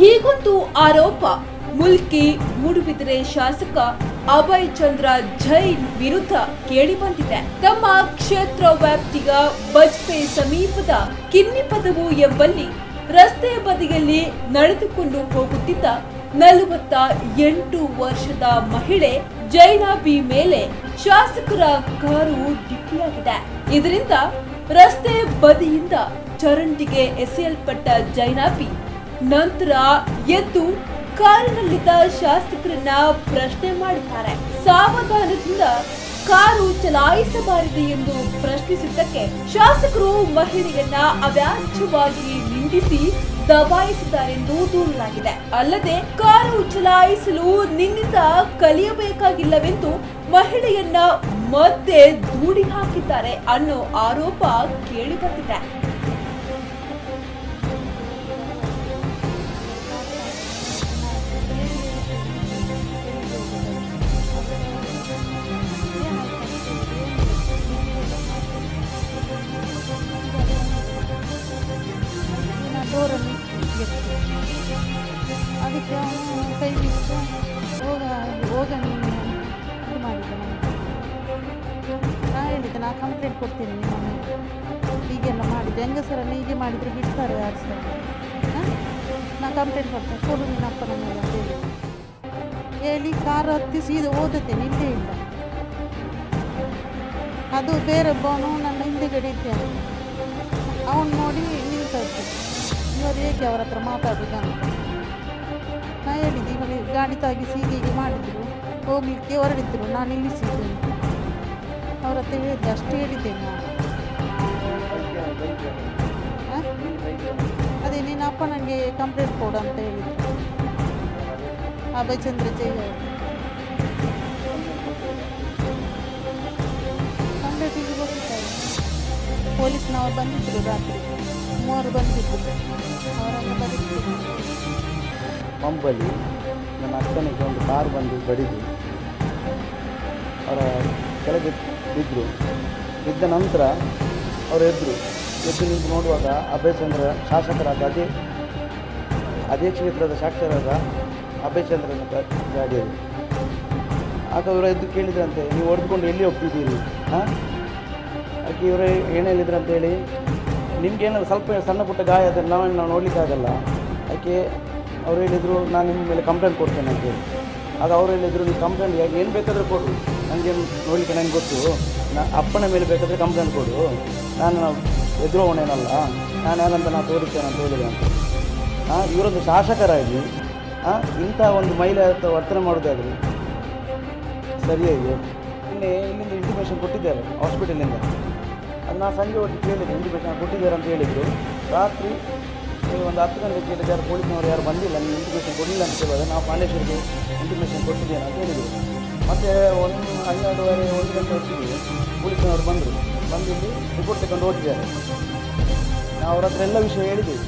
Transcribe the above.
ಮತ್ತು ಆರೋಪ. ಮುಲ್ಕಿ ಮೂಡುಬಿದಿರೆ ಶಾಸಕ ಅಭಯ್ ಚಂದ್ರ ಜೈನ್ ವಿರುದ್ಧ ಕೇಳಿಬಂದಿದೆ. ತಮ್ಮ ಕ್ಷೇತ್ರ ವ್ಯಾಪ್ತಿಯ ಬಜ್ಪೆ ಸಮೀಪದ ಕಿನ್ನಿಪದವು ಎಂಬಲ್ಲಿ ರಸ್ತೆಯ ಬದಿಯಲ್ಲಿ ನಡೆದುಕೊಂಡು ಹೋಗುತ್ತಿದ್ದ ನಲವತ್ತ ಎಂಟು ವರ್ಷದ ಮಹಿಳೆ ಜೈನಾಬಿ ಮೇಲೆ ಶಾಸಕರ ಕಾರು ಡಿಕ್ಕಿಯಾಗಿದೆ. ಇದರಿಂದ ರಸ್ತೆ ಬದಿಯಿಂದ ಚರಂಡಿಗೆ ಎಸೆಯಲ್ಪಟ್ಟ ಜೈನಾಬಿ ನಂತರ ಎದ್ದು ಕಾರಿನಲ್ಲಿದ್ದ ಶಾಸಕರನ್ನ ಪ್ರಶ್ನೆ ಮಾಡಿದ್ದಾರೆ. ಸಾವಧಾನದಿಂದ ಕಾರು ಚಲಾಯಿಸಬಾರದು ಎಂದು ಪ್ರಶ್ನಿಸಿದ್ದಕ್ಕೆ ಶಾಸಕರು ಮಹಿಳೆಯನ್ನ ಅವ್ಯಾಜ್ಯವಾಗಿ ನಿಂದಿಸಿ ದಬಾಯಿಸಿದ್ದಾರೆಂದು ದೂರಲಾಗಿದೆ. ಅಲ್ಲದೆ ಕಾರು ಚಲಾಯಿಸಲು ನಿನ್ನಿಂದ ಕಲಿಯಬೇಕಾಗಿಲ್ಲವೆಂದು ಮಹಿಳೆಯನ್ನ ಮತ್ತೆ ದೂಡಿ ಹಾಕಿದ್ದಾರೆ ಅನ್ನೋ ಆರೋಪ ಕೇಳಿಬಂದಿದೆ. ಕೈ ಬಿಟ್ಟು ಹೋಗ ನೀನು ಇದು ಮಾಡಿದ್ದೆ ನಾನು ನಾ ಹೇಳಿದ್ದೆ ನಾ ಕಂಪ್ಲೇಂಟ್ ಕೊಡ್ತೀನಿ ನಿಮ್ಮನ್ನು. ಹೀಗೆಲ್ಲ ಮಾಡಿದ್ದೆ. ಹೆಂಗಸರನ್ನು ಹೀಗೆ ಮಾಡಿದರೆ ಬಿಡ್ತಾರೆ ಯಾರು ಸರ್ ಹಾಂ? ನಾ ಕಂಪ್ಲೇಂಟ್ ಕೊಡ್ತೇನೆ. ಕೊಡು ನಿನ್ನ ಅಪ್ಪನ ಮೇಲೆ ಅಂತ ಹೇಳಿ. ಹೇಳಿ ಕಾರು ಹತ್ತಿ ಸೀದಾ ಓದತ್ತೆ ನಿಲ್ಲೇ ಇಲ್ಲ. ಅದು ಬೇರೊಬ್ಬವನು ನನ್ನ ಹಿಂದೆಗಡೆ ಇದ್ದಾನೆ ಅವನು ನೋಡಿ ನಿಂತದ್ದು. ಇವರು ಹೇಗೆ ಅವ್ರ ಹತ್ರ ಮಾತಾಡೋದಂತ ನಾ ಹೇಳಿದ್ದೆ ಇವಾಗ ಗಾಡಿ ತಾಗಿಸಿ ಹೀಗೆ ಮಾಡಿದ್ರು. ಹೋಗ್ಲಿಕ್ಕೆ ಹೊರಡಿದ್ರು. ನಾನು ನಿಲ್ಲಿಸಿದ್ದೇನೆ. ಅವ್ರ ಹತ್ರ ಹೇಳಿದ್ದೆ, ಅಷ್ಟು ಹೇಳಿದ್ದೇನೆ ನಾನು? ಅದೇ ನಿನ್ನ ಅಪ್ಪ ನನಗೆ ಕಂಪ್ಲೇಂಟ್ ಕೊಡು ಅಂತ ಹೇಳಿದ್ರು. ಅಭಯ್ ಚಂದ್ರ ಜೈ ಹೋಗಿದ್ದಾರೆ. ಪೊಲೀಸ್ನವರು ಬಂದಿದ್ದರು ರಾತ್ರಿ. ಮೂವರು ಬಂದಿದ್ದರು ಅವರನ್ನು ಬರೀತಿದ್ರು ಪಂಪಲ್ಲಿ ನನ್ನ ಅಕ್ಕನಿಗೆ ಒಂದು ಕಾರ್ ಬಂದು ಬಡಿದು ಅವರ ಕೆಳಗೆ ಬಿದ್ದರು ಬಿದ್ದ ನಂತರ ಅವರು ಎದ್ದರು ಎದ್ದು ನಿಂತು ನೋಡುವಾಗ ಅಭಯಚಂದ್ರ ಶಾಸಕರಾದ ಅದೇ ಅದೇ ಕ್ಷೇತ್ರದ ಶಾಸಕರಾದ ಅಭಯಚಂದ್ರನ ಗಾಡಿಯಲ್ಲಿ. ಆಗ ಇವರು ಎದ್ದು ಕೇಳಿದ್ರಂತೆ, ನೀವು ಹೊಡೆದುಕೊಂಡು ಎಲ್ಲಿ ಹೋಗ್ತಿದ್ದೀರಿ? ಹಾಂ? ಅದಕ್ಕೆ ಇವರು ಏನು ಹೇಳಿದ್ರು ಅಂತೇಳಿ ನಿಮ್ಗೇನಾದ್ರು ಸ್ವಲ್ಪ ಸಣ್ಣ ಪುಟ್ಟ ಗಾಯ ಅದನ್ನು ನಾವು ನಾವು ನೋಡಲಿಕ್ಕಾಗಲ್ಲ. ಅದಕ್ಕೆ ಅವ್ರು ಹೇಳಿದರು, ನಾನು ನಿಮ್ಮ ಮೇಲೆ ಕಂಪ್ಲೇಂಟ್ ಕೊಡ್ತೇನೆ ಅಂತೇಳಿ ಆಗ ಅವ್ರು ಹೇಳಿದರು, ನೀವು ಕಂಪ್ಲೇಂಟ್ ಏನು ಬೇಕಾದರೂ ಕೊಡು. ನನಗೆ ನೋಡಲಿಕ್ಕೆ ನನಗೆ ಗೊತ್ತು. ನಾ ಅಪ್ಪನ ಮೇಲೆ ಬೇಕಾದರೆ ಕಂಪ್ಲೇಂಟ್ ಕೊಡು. ನಾನು ಎದುರೋವಣೇನಲ್ಲ ನಾನು ಯಾರಂತ ನಾನು ತೋರಿಸ್ತೇನೆ ಅಂತ ಹೇಳಿದೆ ಅಂತ. ಹಾಂ ಇವರೊಂದು ಶಾಸಕರಾಗಿ ಹಾಂ ಇಂಥ ಒಂದು ಮಹಿಳೆ ವರ್ತನೆ ಮಾಡೋದಾದ್ರೆ ಸರಿಯಾಗಿ ನಿನ್ನೆ ಇಲ್ಲಿಂದ ಇಂಟಿಮೇಷನ್ ಕೊಟ್ಟಿದ್ದಾರೆ ಹಾಸ್ಪಿಟಲಿಂದ ಅದು ನಾನು ಸಂಜೆ ಒಟ್ಟು ಕೇಳಿದೆ ಇಂಟಿಮೇಷನ್ ಕೊಟ್ಟಿದ್ದಾರೆ ಅಂತ ಹೇಳಿದರು. ರಾತ್ರಿ ನೀವು ಒಂದು ಹತ್ತು ಗಂಟೆ ಕೇಳಿದ ಯಾರು ಪೊಲೀಸ್ನವರು ಯಾರು ಬಂದಿಲ್ಲ, ನೀವು ಇಂಟಿಮೇಷನ್ ಕೊಡಲಿಲ್ಲ ಅಂತ ಹೇಳಿದ್ರೆ ನಾವು ಪಾಂಡೇಶ್ವರಿಗೆ ಇಂಟಿಮೇಷನ್ ಕೊಟ್ಟಿದ್ದೇನೆ ಅಂತ ಹೇಳಿದರು. ಮತ್ತು ಒಂದು ಹನ್ನೆರಡುವರೆ, ಒಂದು ಗಂಟೆ ಹೊತ್ತಿಗೆ ಪೊಲೀಸ್ನವರು ಬಂದರು. ಬಂದಿಲ್ಲಿ ರಿಪೋರ್ಟ್ ತಗೊಂಡು ಹೋಗಿದ್ದಾರೆ. ನಾವು ಅವ್ರ ಹತ್ರ ಎಲ್ಲ ವಿಷಯ ಹೇಳಿದ್ದೀವಿ